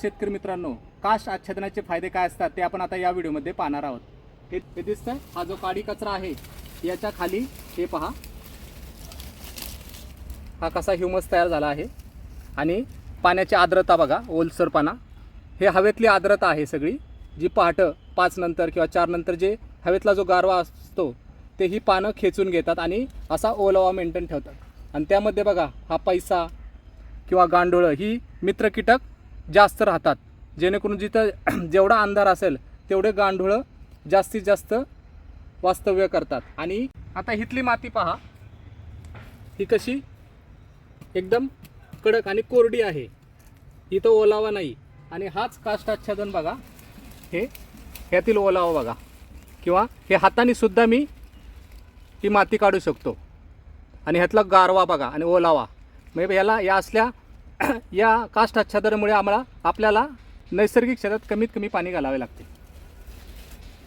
शेतकरी मित्रांनो काश आच्छादनाचे फायदे काय असतात ते आपण आता या व्हिडिओमध्ये पाहणार आहोत. हे हे दिसतंय? हा जो काडी कचरा आहे याच्या खाली हे पहा. हा कसा ह्युमस तयार झाला आहे. आणि पाण्याची आर्द्रता बघा ओलसरपणा. हे हवेतली आर्द्रता आहे सगळी. जी पहाटं पाच नंतर किंवा चार नंतर जे हवेतला जो गारवा असतो ते ही पानं खेचून घेतात आणि असा ओलावा मेंटेन ठेवतात. आणि त्यामध्ये बघा हा पैसा किंवा गांडोळं ही मित्र कीटक जास्त राहतात. जेणेकरून जिथं जेवढा अंधार असेल तेवढे गांडोळं जास्तीत जास्त वास्तव्य करतात. आणि आता इथली माती पहा. ही कशी? एकदम कडक आणि कोरडी आहे. इथं ओलावा नाही. आणि हाच काष्टाच्छादन बघा. हे ह्यातील ओलावा बघा. किंवा हे हाताने सुद्धा मी ही माती काढू शकतो. आणि ह्यातला गारवा बघा आणि ओलावा. म्हणजे याला या असल्या या कास्ट आच्छादनामुळे आम्हाला आपल्याला नैसर्गिक शेतात कमीत कमी पाणी घालावे लागते.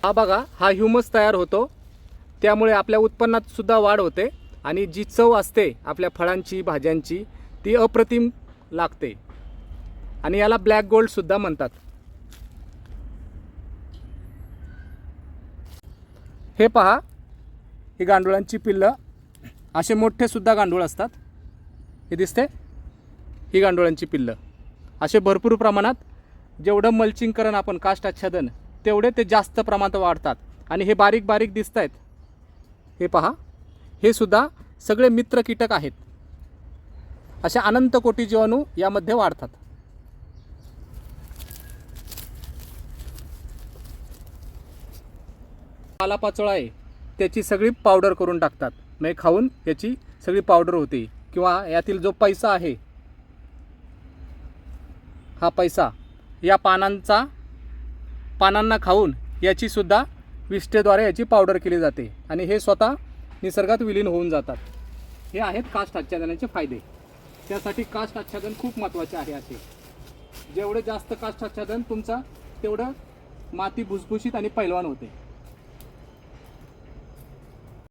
हा बघा हा ह्युमस तयार होतो. त्यामुळे आपल्या उत्पन्नात सुद्धा वाढ होते आणि जी चव असते आपल्या फळांची भाज्यांची ती अप्रतिम लागते. आणि याला ब्लॅक गोल्डसुद्धा म्हणतात. हे पहा ही गांडुळांची पिल्लं. असे मोठे सुद्धा गांडूळ असतात. हे दिसते? ही गांडोळ्यांची पिल्लं. असे भरपूर प्रमाणात जेवढं मल्चिंग करण आपण काष्ट आच्छादन तेवढे ते जास्त प्रमाणात वाढतात. आणि हे बारीक बारीक दिसत आहेत हे पहा. हे सुद्धा सगळे मित्र कीटक आहेत. अशा अनंत कोटी जीवाणू यामध्ये वाढतात. पालापाचोळा आहे. त्याची सगळी पावडर करून टाकतात. म्हणजे खाऊन याची सगळी पावडर होते. किंवा यातील जो पैसा आहे हा पैसा या पानांचा पानांना खाऊन याचीसुद्धा विष्ठेद्वारे याची पावडर केली जाते. आणि हे स्वतः निसर्गात विलीन होऊन जातात. हे आहेत कास्ट आच्छादनाचे फायदे. त्यासाठी कास्ट आच्छादन खूप महत्त्वाचे आहे असे. जेवढे जास्त कास्ट आच्छादन तुमचा तेवढं माती भुसभुशीत आणि पैलवान होते.